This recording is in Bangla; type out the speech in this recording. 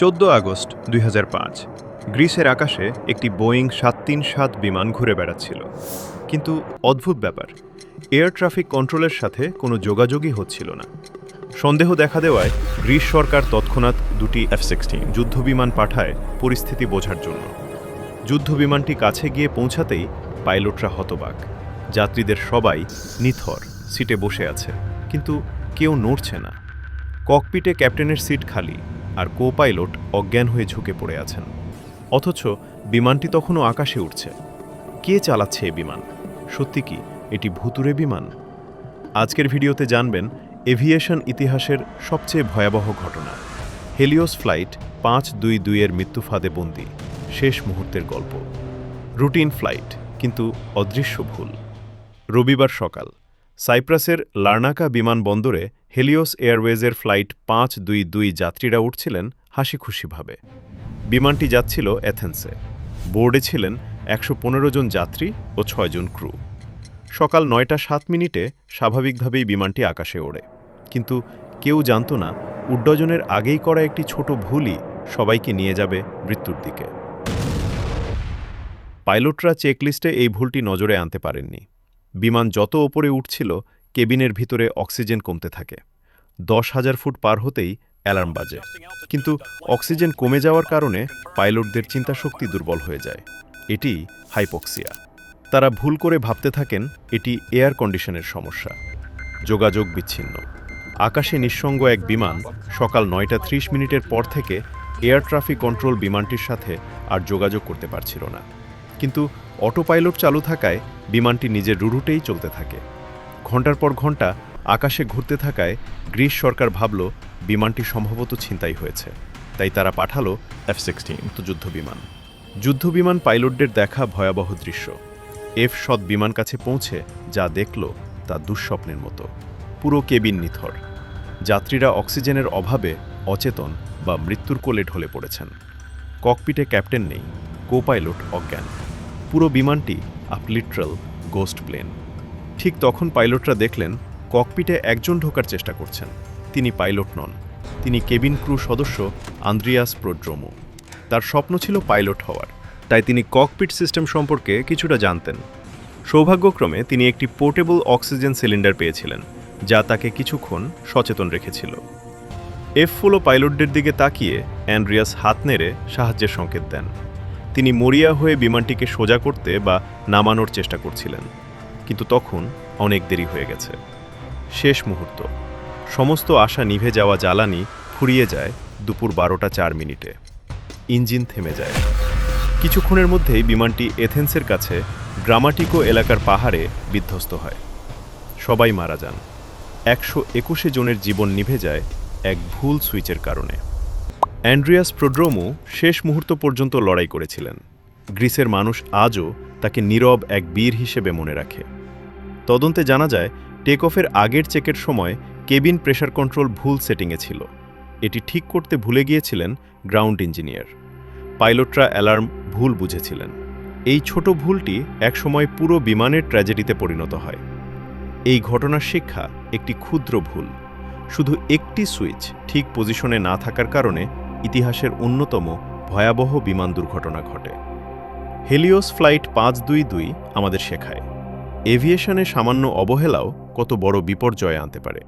চোদ্দ আগস্ট দুই হাজার পাঁচ। গ্রিসের আকাশে একটি বোয়িং সাত তিন সাত বিমান ঘুরে বেড়াচ্ছিল। কিন্তু অদ্ভুত ব্যাপার, এয়ার ট্রাফিক কন্ট্রোলের সাথে কোনো যোগাযোগই হচ্ছিল না। সন্দেহ দেখা দেওয়ায় গ্রিস সরকার তৎক্ষণাৎ দুটি এফ সিক্সটিন যুদ্ধবিমান পাঠায় পরিস্থিতি বোঝার জন্য। যুদ্ধবিমানটি কাছে গিয়ে পৌঁছাতেই পাইলটরা হতবাক। যাত্রীদের সবাই নিথর, সিটে বসে আছে, কিন্তু কেউ নড়ছে না। ককপিটে ক্যাপ্টেনের সিট খালি আর কো পাইলট অজ্ঞান হয়ে ঝুঁকে পড়ে আছেন। অথচ বিমানটি তখনও আকাশে উঠছে কে চালাচ্ছে এই বিমান? সত্যি কি এটি ভুতুরে বিমান? আজকের ভিডিওতে জানবেন এভিয়েশন ইতিহাসের সবচেয়ে ভয়াবহ ঘটনা। হেলিওস ফ্লাইট পাঁচ দুই দুইয়ের মৃত্যু ফাঁদে বন্দি। শেষ মুহূর্তের গল্প। রুটিন ফ্লাইট, কিন্তু অদৃশ্য ভুল। রবিবার সকাল। সাইপ্রাসের লার্নাকা বিমানবন্দরে হেলিওস এয়ারওয়েজের ফ্লাইট পাঁচ দুই দুই যাত্রীরা উঠছিলেন হাসি খুশিভাবে বিমানটি যাচ্ছিল অ্যাথেন্সে। বোর্ডে ছিলেন একশো পনেরো জন যাত্রী ও ছয়জন ক্রু। সকাল নয়টা সাত মিনিটে স্বাভাবিকভাবেই বিমানটি আকাশে ওড়ে। কিন্তু কেউ জানত না, উড্ডয়নের আগেই করা একটি ছোট ভুলই সবাইকে নিয়ে যাবে মৃত্যুর দিকে। পাইলটরা চেকলিস্টে এই ভুলটি নজরে আনতে পারেননি। বিমান যত ওপরে উঠছিল কেবিনের ভিতরে অক্সিজেন কমতে থাকে। দশ হাজার ফুট পার হতেই অ্যালার্ম বাজে। কিন্তু অক্সিজেন কমে যাওয়ার কারণে পাইলটদের চিন্তাশক্তি দুর্বল হয়ে যায়। এটি হাইপক্সিয়া। তারা ভুল করে ভাবতে থাকেন, এটি এয়ার কন্ডিশনের সমস্যা। যোগাযোগ বিচ্ছিন্ন। আকাশে নিঃসঙ্গ এক বিমান সকাল নয়টা ত্রিশ মিনিটের পর থেকে এয়ার ট্রাফিক কন্ট্রোল বিমানটির সাথে আর যোগাযোগ করতে পারছিল না। কিন্তু অটো পাইলট চালু থাকায় বিমানটি নিজের রুরুটেই চলতে থাকে। ঘণ্টার পর ঘণ্টা আকাশে ঘুরতে থাকায় গ্রিস সরকার ভাবল, বিমানটি সম্ভবত ছিনতাই হয়েছে। তাই তারা পাঠালো এফ সিক্সটিন, যুদ্ধ বিমান। যুদ্ধ বিমান পাইলটদের দেখা ভয়াবহ দৃশ্য। এফ সৎ বিমান কাছে পৌঁছে যা দেখল তা দুঃস্বপ্নের মতো। পুরো কেবিন নিথর। যাত্রীরা অক্সিজেনের অভাবে অচেতন বা মৃত্যুর কোলে ঢলে পড়েছেন। ককপিটে ক্যাপ্টেন নেই কো পাইলট অজ্ঞান। পুরো বিমানটি আপ আপলিট্রাল গোস্ট প্লেন ঠিক তখন পাইলটরা দেখলেন, ককপিটে একজন ঢোকার চেষ্টা করছেন। তিনি পাইলট নন। তিনি কেবিন ক্রু সদস্য আন্দ্রিয়াস প্রোড্রোমো। তার স্বপ্ন ছিল পাইলট হওয়ার। তাই তিনি ককপিট সিস্টেম সম্পর্কে কিছুটা জানতেন। সৌভাগ্যক্রমে তিনি একটি পোর্টেবল অক্সিজেন সিলিন্ডার পেয়েছিলেন, যা তাকে কিছুক্ষণ সচেতন রেখেছিল। এফ ফোলো পাইলটদের দিকে তাকিয়ে অ্যান্ড্রিয়াস হাত নেড়ে সাহায্যের সংকেত দেন। তিনি মরিয়া হয়ে বিমানটিকে সোজা করতে বা নামানোর চেষ্টা করছিলেন। কিন্তু তখন অনেক দেরি হয়ে গেছে। শেষ মুহূর্ত। সমস্ত আশা নিভে যাওয়া জ্বালানি ফুরিয়ে যায় দুপুর বারোটা চার মিনিটে। ইঞ্জিন থেমে যায়। কিছুক্ষণের মধ্যেই বিমানটি এথেন্সের কাছে গ্রামাটিকো এলাকার পাহাড়ে বিধ্বস্ত হয়। সবাই মারা যান। একশো একুশে জনের জীবন নিভে যায় এক ভুল সুইচের কারণে। অ্যান্ড্রিয়াস প্রোড্রোমো শেষ মুহূর্ত পর্যন্ত লড়াই করেছিলেন। গ্রিসের মানুষ আজও তাকে নীরব এক বীর হিসেবে মনে রাখে। তদন্তে জানা যায় টেক অফের আগের চেকের সময় কেবিন প্রেশার কন্ট্রোল ভুল সেটিংয়ে ছিল। এটি ঠিক করতে ভুলে গিয়েছিলেন গ্রাউন্ড ইঞ্জিনিয়ার। পাইলটরা অ্যালার্ম ভুল বুঝেছিলেন। এই ছোট ভুলটি একসময় পুরো বিমানের ট্র্যাজেডিতে পরিণত হয়। এই ঘটনার শিক্ষা একটি ক্ষুদ্র ভুল। শুধু একটি সুইচ ঠিক পজিশনে না থাকার কারণে ইতিহাসের অন্যতম ভয়াবহ বিমান দুর্ঘটনা ঘটে। হেলিওস ফ্লাইট পাঁচ দুই দুই আমাদের শেখায়। এভিয়েশনে সামান্য অবহেলাও কত বড় বিপর্যয় আনতে পারে।